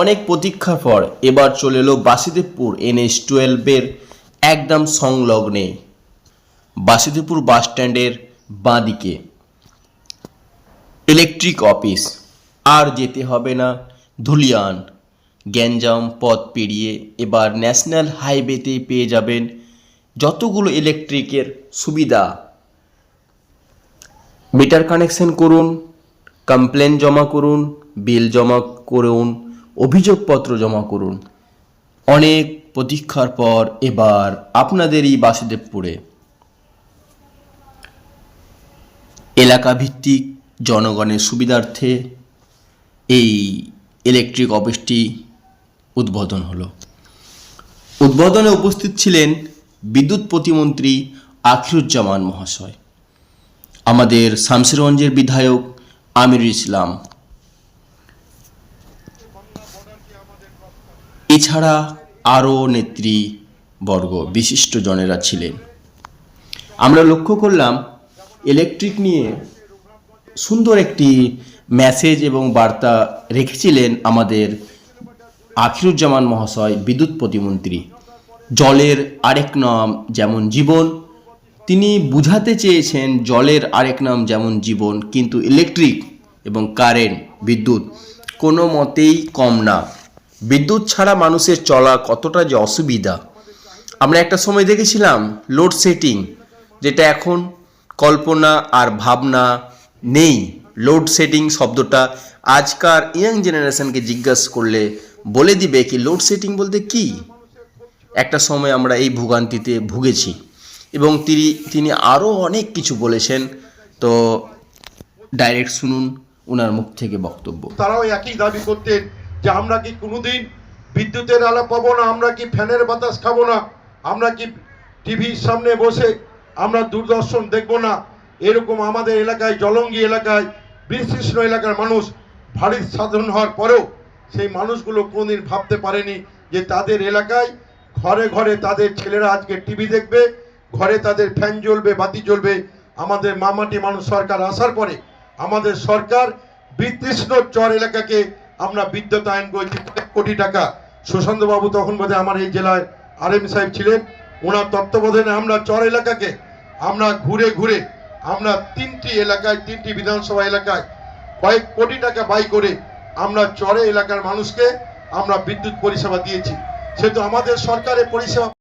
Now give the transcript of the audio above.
অনেক প্রতীক্ষার পর এবার চলে এলো বাসুদেবপুর এনএস টুয়েলভের একদম সংলগ্নে। বাসুদেবপুর বাস স্ট্যান্ডের বাঁদিকে। Electric office. আর যেতে হবে না ধুলিয়ান। গ্যাঞ্জাম পথ পেরিয়ে এবার ন্যাশনাল হাইওয়েতে পেয়ে যাবেন যতগুলো ইলেকট্রিকের সুবিধা। মিটার কানেকশন করুন, কমপ্লেন জমা করুন, বিল জমা করুন অভিযোগপত্র জমা করুন। অনেক প্রতীক্ষার পর এবার আপনাদেরই বাসুদেবপুরে। এলাকা ভিত্তিক জনগণের সুবিধার্থে এই ইলেকট্রিক অফিসটি উদ্বোধন হলো। উদ্বোধনে উপস্থিত ছিলেন বিদ্যুৎ প্রতিমন্ত্রী আখিরুজ্জামান মহাশয়। আমাদের শামসিরগঞ্জের বিধায়ক আমিরুল ইসলাম এছাড়া আরও নেতৃবর্গ, বিশিষ্ট জনেরা ছিলেন। আমরা লক্ষ্য করলাম ইলেকট্রিক নিয়ে সুন্দর একটি মেসেজ এবং বার্তা রেখেছিলেন আমাদের আখিরুজ্জামান মহাশয়, বিদ্যুৎ প্রতিমন্ত্রী। জলের আরেক নাম যেমন জীবন, তিনি বুঝাতে চেয়েছেন জলের আরেক নাম যেমন জীবন, কিন্তু ইলেকট্রিক এবং কারেন্ট বিদ্যুৎ কোনো মতেই কম না। বিদ্যুৎ ছাড়া মানুষের চলা কতটা যে অসুবিধা। আমরা একটা সময় দেখেছিলাম লোডশেডিং যেটা এখন কল্পনা আর ভাবনা নেই। লোডশেডিং শব্দটা আজকার ইয়াং জেনারেশনকে জিজ্ঞাসা করলে বলে দিবে কি লোডশেডিং বলতে কি? একটা সময় আমরা এই ভোগান্তিতে ভুগেছি। এবং তিনি তিনি আরও অনেক কিছু বলেছেন। তো ডাইরেক্ট শুনুন ওনার মুখ থেকে বক্তব্য। তারাও একই দাবি করতেন যে আমরা কি কোনোদিন বিদ্যুতের আলো পাবো না? আমরা কি ফ্যানের বাতাস খাব না? আমরা কি টিভির সামনে বসে আমরা দূরদর্শন দেখব না? এরকম আমাদের এলাকায়, জলঙ্গি এলাকায় বিশিষ্ট এলাকার মানুষ ভারী সাধন হওয়ার পরেও সেই মানুষগুলো কোনোদিন ভাবতে পারেনি যে তাদের এলাকায় ঘরে ঘরে তাদের ছেলেরা আজকে টিভি দেখবে, ঘরে তাদের ফ্যান জ্বলবে, বাতি জ্বলবে। আমাদের মামাটি মানুষ সরকার আসার পরে আমাদের সরকার বিতৃষ্ণ চর এলাকাকে আমরা বিদ্যুতায়ন করেছি কয়েক কোটি টাকা। সুশান্ত বাবু তখন বোধহয় আমার এই জেলায় আর এম সাহেব ছিলেন। ওনার তত্ত্বাবধানে আমরা চর এলাকাকে, আমরা ঘুরে ঘুরে, আমরা তিনটি এলাকায়, তিনটি বিধানসভা এলাকায় কয়েক কোটি টাকা ব্যয় করে আমরা চরে এলাকার মানুষকে আমরা বিদ্যুৎ পরিষেবা দিয়েছি। সেহেতু আমাদের সরকারের পরিষেবা